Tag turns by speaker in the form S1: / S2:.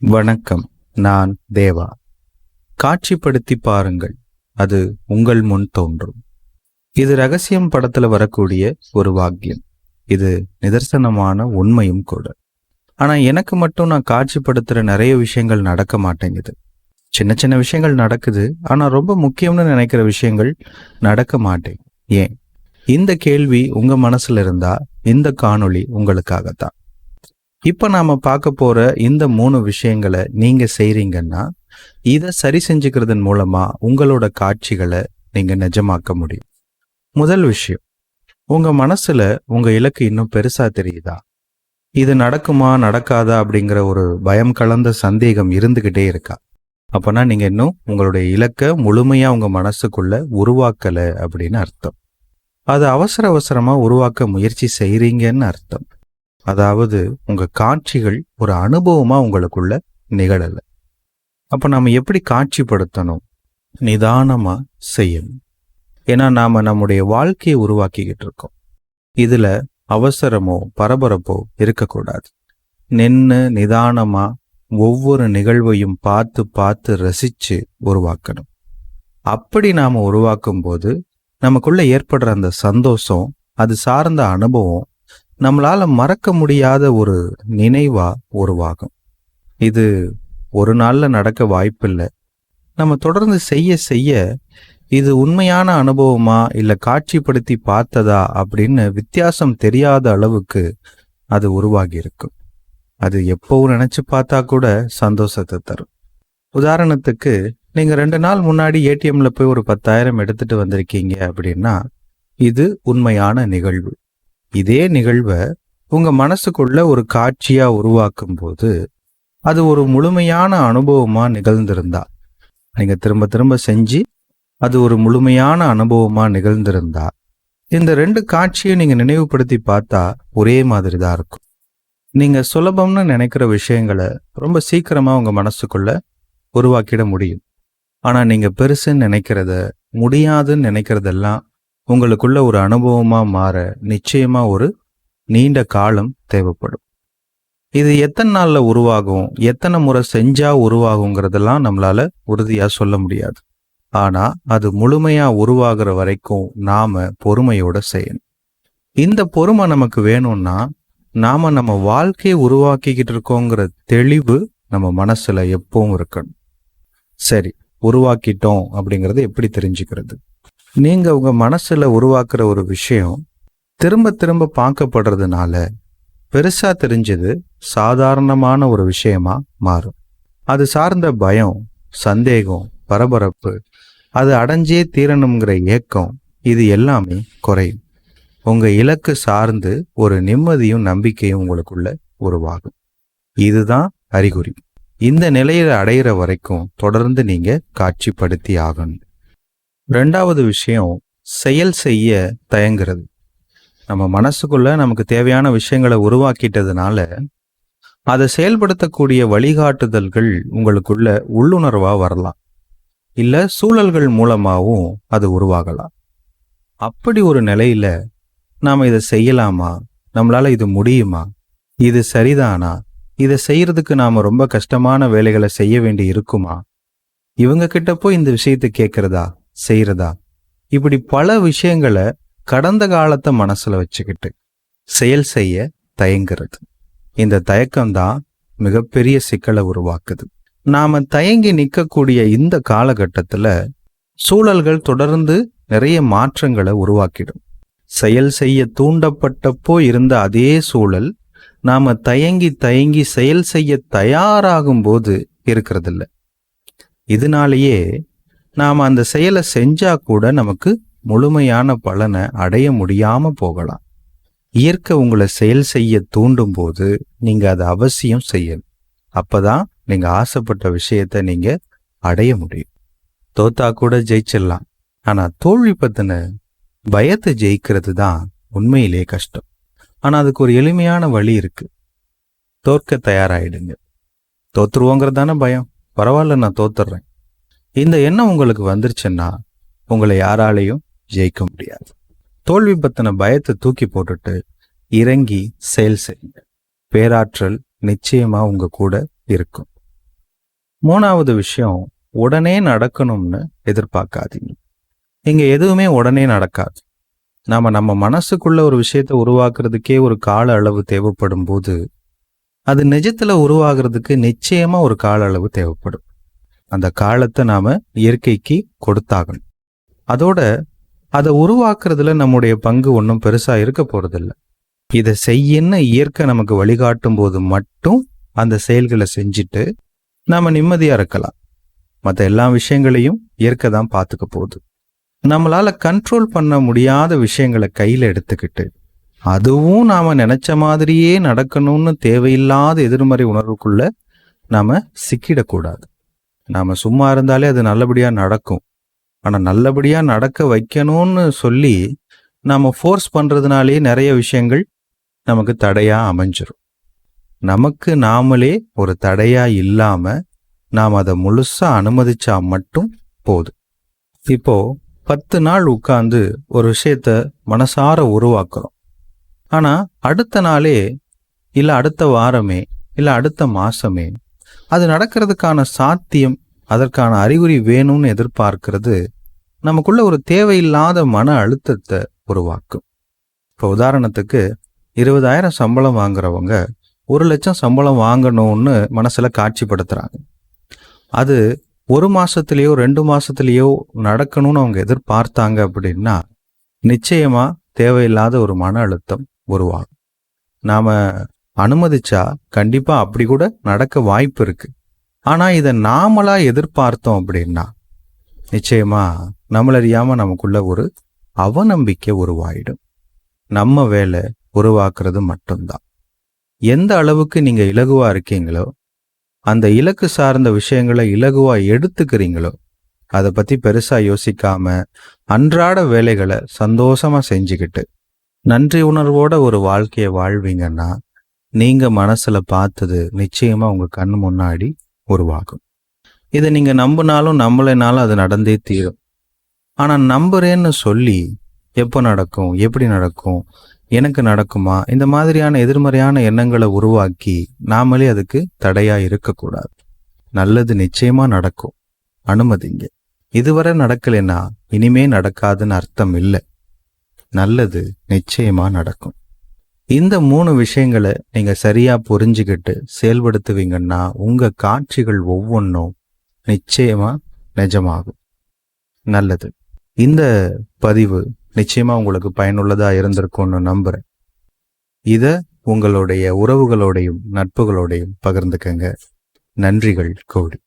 S1: வணக்கம் நான் தேவா. காட்சிப்படுத்தி பாருங்கள் அது உங்கள் முன் தோன்றும். இது ரகசியம் படத்துல வரக்கூடிய ஒரு வாக்கியம். இது நிதர்சனமான உண்மையும் கூட. ஆனா எனக்கு மட்டும் நான் காட்சிப்படுத்துற நிறைய விஷயங்கள் நடக்க மாட்டேங்குது. சின்ன சின்ன விஷயங்கள் நடக்குது ஆனா ரொம்ப முக்கியம்னு நினைக்கிற விஷயங்கள் நடக்க மாட்டேங்குது. ஏன்? இந்த கேள்வி உங்க மனசுல இருந்தா இந்த காணொளி உங்களுக்காகத்தான். இப்போ நாம பார்க்க போற இந்த மூணு விஷயங்களை நீங்க செய்றீங்கன்னா இதை சரி செஞ்சுக்கிறதன் மூலமா உங்களோட காட்சிகளை நீங்க நிஜமாக்க முடியும். முதல் விஷயம் உங்க மனசுல உங்க இலக்கு இன்னும் பெருசா தெரியுதா? இது நடக்குமா நடக்காதா அப்படிங்கிற ஒரு பயம் கலந்த சந்தேகம் இருந்துகிட்டே இருக்கா? அப்பனா நீங்க இன்னும் உங்களுடைய இலக்கை முழுமையா உங்க மனசுக்குள்ள உருவாக்கலை அப்படின்னு அர்த்தம். அது அவசர அவசரமா உருவாக்க முயற்சி செய்றீங்கன்னு அர்த்தம். அதாவது உங்க காட்சிகள் ஒரு அனுபவமா உங்களுக்குள்ள நிகழல. அப்ப நாம எப்படி காட்சிப்படுத்தணும்? நிதானமா செய்யணும். ஏன்னா நாம நம்முடைய வாழ்க்கையை உருவாக்கிக்கிட்டு இருக்கோம். இதுல அவசரமோ பரபரப்போ இருக்கக்கூடாது. நின்று நிதானமா ஒவ்வொரு நிகழ்வையும் பார்த்து பார்த்து ரசிச்சு உருவாக்கணும். அப்படி நாம உருவாக்கும் போது நமக்குள்ள ஏற்படுற அந்த சந்தோஷம் அது சார்ந்த அனுபவம் நம்மளால மறக்க முடியாத ஒரு நினைவா உருவாகும். இது ஒரு நாள்ல நடக்க வாய்ப்பில்லை. நம்ம தொடர்ந்து செய்ய செய்ய இது உண்மையான அனுபவமா இல்ல காட்சிப்படுத்தி பார்த்ததா அப்படின்னு வித்தியாசம் தெரியாத அளவுக்கு அது உருவாகி இருக்கும் அது எப்பவும் நினைச்சு பார்த்தா கூட சந்தோஷத்தை தரும். உதாரணத்துக்கு நீங்க ரெண்டு நாள் முன்னாடி ஏடிஎம்ல போய் ஒரு பத்தாயிரம் எடுத்துட்டு வந்திருக்கீங்க அப்படின்னா இது உண்மையான நிகழ்வு. இதே நிகழ்வை உங்க மனசுக்குள்ள ஒரு காட்சியா உருவாக்கும் போது அது ஒரு முழுமையான அனுபவமா நிகழ்ந்திருந்தா நீங்க திரும்ப திரும்ப செஞ்சு அது ஒரு முழுமையான அனுபவமா நிகழ்ந்திருந்தா இந்த ரெண்டு காட்சியை நீங்க நினைவுபடுத்தி பார்த்தா ஒரே மாதிரி தான் இருக்கும். நீங்க சுலபம்னு நினைக்கிற விஷயங்களை ரொம்ப சீக்கிரமா உங்க மனசுக்குள்ள உருவாக்கிட முடியும். ஆனா நீங்க பெருசுன்னு நினைக்கிறத முடியாதுன்னு நினைக்கிறதெல்லாம் உங்களுக்குள்ள ஒரு அனுபவமாக மாற நிச்சயமா ஒரு நீண்ட காலம் தேவைப்படும். இது எத்தனை நாளில் உருவாகும்? எத்தனை முறை செஞ்சா உருவாகுங்கிறதெல்லாம் நம்மளால உறுதியாக சொல்ல முடியாது. ஆனால் அது முழுமையாக உருவாகிற வரைக்கும் நாம பொறுமையோட செய்யணும். இந்த பொறுமை நமக்கு வேணும்னா நாம நம்ம வாழ்க்கையை உருவாக்கிக்கிட்டு இருக்கோங்கிற தெளிவு நம்ம மனசுல எப்பவும் இருக்கணும். சரி உருவாக்கிட்டோம் அப்படிங்கறது எப்படி தெரிஞ்சுக்கிறது? நீங்கள் உங்கள் மனசில் உருவாக்குற ஒரு விஷயம் திரும்ப திரும்ப பார்க்கப்படுறதுனால பெருசாக தெரிஞ்சது சாதாரணமான ஒரு விஷயமா மாறும். அது சார்ந்த பயம் சந்தேகம் பரபரப்பு அது அடைஞ்சே தீரணுங்கிற ஏக்கம் இது எல்லாமே குறையும். உங்கள் இலக்கு சார்ந்து ஒரு நிம்மதியும் நம்பிக்கையும் உங்களுக்குள்ள உருவாகும். இதுதான் அறிகுறி. இந்த நிலையில அடையிற வரைக்கும் தொடர்ந்து நீங்க காட்சிப்படுத்தி ஆகணும். ரெண்டாவது விஷயம் செயல் செய்ய தயங்குறது. நம்ம மனசுக்குள்ள நமக்கு தேவையான விஷயங்களை உருவாக்கிட்டதுனால அதை செயல்படுத்தக்கூடிய வழிகாட்டுதல்கள் உங்களுக்குள்ள உள்ளுணர்வா வரலாம். இல்ல சூழல்கள் மூலமாகவும் அது உருவாகலாம். அப்படி ஒரு நிலையில நாம இதை செய்யலாமா? நம்மளால இது முடியுமா? இது சரிதானா? இதை செய்யறதுக்கு நாம ரொம்ப கஷ்டமான வேலைகளை செய்ய வேண்டி இருக்குமா? இவங்க கிட்ட போய் இந்த விஷயத்தை கேட்கறதா செய்யறதா இப்படி பல விஷயங்களை கடந்த காலத்தை மனசுல வச்சுக்கிட்டு செயல் செய்ய தயங்குறது. இந்த தயக்கம்தான் மிகப்பெரிய சிக்கலை உருவாக்குது. நாம தயங்கி நிற்கக்கூடிய இந்த காலகட்டத்துல சூழல்கள் தொடர்ந்து நிறைய மாற்றங்களை உருவாக்கிடும். செயல் செய்ய தூண்டப்பட்டப்போ இருந்த அதே சூழல் நாம தயங்கி தயங்கி செயல் செய்ய தயாராகும் போது இருக்கிறதில்ல. இதனாலேயே நாம் அந்த செயலை செஞ்சா கூட நமக்கு முழுமையான பலனை அடைய முடியாம போகலாம். இயற்கை உங்களை செயல் செய்ய தூண்டும் போது நீங்க அதை அவசியம் செய்யணும். அப்பதான் நீங்க ஆசைப்பட்ட விஷயத்த நீங்க அடைய முடியும். தோத்தா கூட ஜெயிச்சிடலாம். ஆனா தோல்வி பத்தின பயத்தை ஜெயிக்கிறது தான் உண்மையிலே கஷ்டம். ஆனா அதுக்கு ஒரு எளிமையான வழி இருக்கு. தோற்க தயாராயிடுங்க. தோத்துருவோங்கிறது தானே பயம். பரவாயில்ல நான் தோத்துடுறேன் இந்த எண்ணம் உங்களுக்கு வந்துருச்சுன்னா உங்களை யாராலையும் ஜெயிக்க முடியாது. தோல்வி பத்தின பயத்தை தூக்கி போட்டுட்டு இறங்கி செயல் செய்யுங்க. பேராற்றல் நிச்சயமா உங்க கூட இருக்கும். மூணாவது விஷயம் உடனே நடக்கணும்னு எதிர்பார்க்காதீங்க. இங்க எதுவுமே உடனே நடக்காது. நாம நம்ம மனசுக்குள்ள ஒரு விஷயத்த உருவாக்குறதுக்கே ஒரு கால அளவு தேவைப்படும் போது அது நிஜத்துல உருவாகிறதுக்கு நிச்சயமா ஒரு கால அளவு தேவைப்படும். அந்த காலத்தை நாம இயற்கைக்கு கொடுத்தாகணும். அதோட அதை உருவாக்குறதுல நம்முடைய பங்கு ஒன்றும் பெருசா இருக்க போறதில்ல. இதை செய்யன்னு இயற்கை நமக்கு வழிகாட்டும் போது மட்டும் அந்த செயல்களை செஞ்சுட்டு நாம நிம்மதியா இருக்கலாம். மற்ற எல்லா விஷயங்களையும் இயற்கை தான் பார்த்துக்க போகுது. நம்மளால கண்ட்ரோல் பண்ண முடியாத விஷயங்களை கையில எடுத்துக்கிட்டு அதுவும் நாம நினைச்ச மாதிரியே நடக்கணும்னு தேவையில்லாத எதிர்மறை உணர்வுக்குள்ள நாம சிக்கிடக்கூடாது. நாம் சும்மா இருந்தாலே அது நல்லபடியாக நடக்கும். ஆனால் நல்லபடியாக நடக்க வைக்கணும்னு சொல்லி நாம் ஃபோர்ஸ் பண்ணுறதுனாலே நிறைய விஷயங்கள் நமக்கு தடையாக அமைஞ்சிரும். நமக்கு நாமளே ஒரு தடையாக இல்லாமல் நாம் அதை முழுசாக அனுமதிச்சா மட்டும் போதும். இப்போ பத்து நாள் உட்கார்ந்து ஒரு விஷயத்த மனசார உருவாக்குறோம். ஆனால் அடுத்த நாளே இல்லை அடுத்த வாரமே இல்லை அடுத்த மாசமே அது நடக்கிறதுக்கான சாத்தியம் அதற்கான அறிகுறி வேணும்னு எதிர்பார்க்கிறது நமக்குள்ள ஒரு தேவையில்லாத மன அழுத்தத்தை உருவாக்கும். இப்போ உதாரணத்துக்கு இருபதாயிரம் சம்பளம் வாங்குறவங்க ஒரு லட்சம் சம்பளம் வாங்கணும்னு மனசில் காட்சிப்படுத்துகிறாங்க அது ஒரு மாசத்துலேயோ ரெண்டு மாசத்துலேயோ நடக்கணும்னு அவங்க எதிர்பார்த்தாங்க அப்படின்னா நிச்சயமாக தேவையில்லாத ஒரு மன அழுத்தம் உருவாகும். நாம் அனுமதிச்சா கண்டிப்பா அப்படி கூட நடக்க வாய்ப்பு இருக்கு. ஆனா இதை நாமளா எதிர்பார்த்தோம் அப்படின்னா நிச்சயமா நம்மளறியாம நமக்குள்ள ஒரு அவநம்பிக்கை உருவாயிடும். நம்ம வேலை உருவாக்குறது மட்டும்தான். எந்த அளவுக்கு நீங்க இலகுவா இருக்கீங்களோ அந்த இலக்கு சார்ந்த விஷயங்களை இலகுவா எடுத்துக்கிறீங்களோ அதை பத்தி பெருசா யோசிக்காம அன்றாட வேலைகளை சந்தோஷமா செஞ்சுக்கிட்டு நன்றி உணர்வோட ஒரு வாழ்க்கையை வாழ்வீங்கன்னா நீங்கள் மனசில் பார்த்தது நிச்சயமாக உங்கள் கண் முன்னாடி உருவாகும். இதை நீங்கள் நம்பினாலும் நம்பலைனாலும் அது நடந்தே தீரும். ஆனால் நம்புறேன்னு சொல்லி எப்போ நடக்கும் எப்படி நடக்கும் எனக்கு நடக்குமா இந்த மாதிரியான எதிர்மறையான எண்ணங்களை உருவாக்கி நாமளே அதுக்கு தடையாக இருக்கக்கூடாது. நல்லது நிச்சயமாக நடக்கும். அனுமதிங்க இதுவரை நடக்கலைன்னா இனிமே நடக்காதுன்னு அர்த்தம் இல்லை. நல்லது நிச்சயமாக நடக்கும். இந்த மூணு விஷயங்களை நீங்க சரியா புரிஞ்சுக்கிட்டு செயல்படுத்துவீங்கன்னா உங்க காட்சிகள் ஒவ்வொன்றும் நிச்சயமா நிஜமாகும். நல்லது. இந்த பதிவு நிச்சயமா உங்களுக்கு பயனுள்ளதா இருந்திருக்கும்னு நம்புறேன். இத உங்களுடைய உறவுகளோடையும் நட்புகளோடையும் பகிர்ந்துக்கங்க. நன்றிகள் கோடி.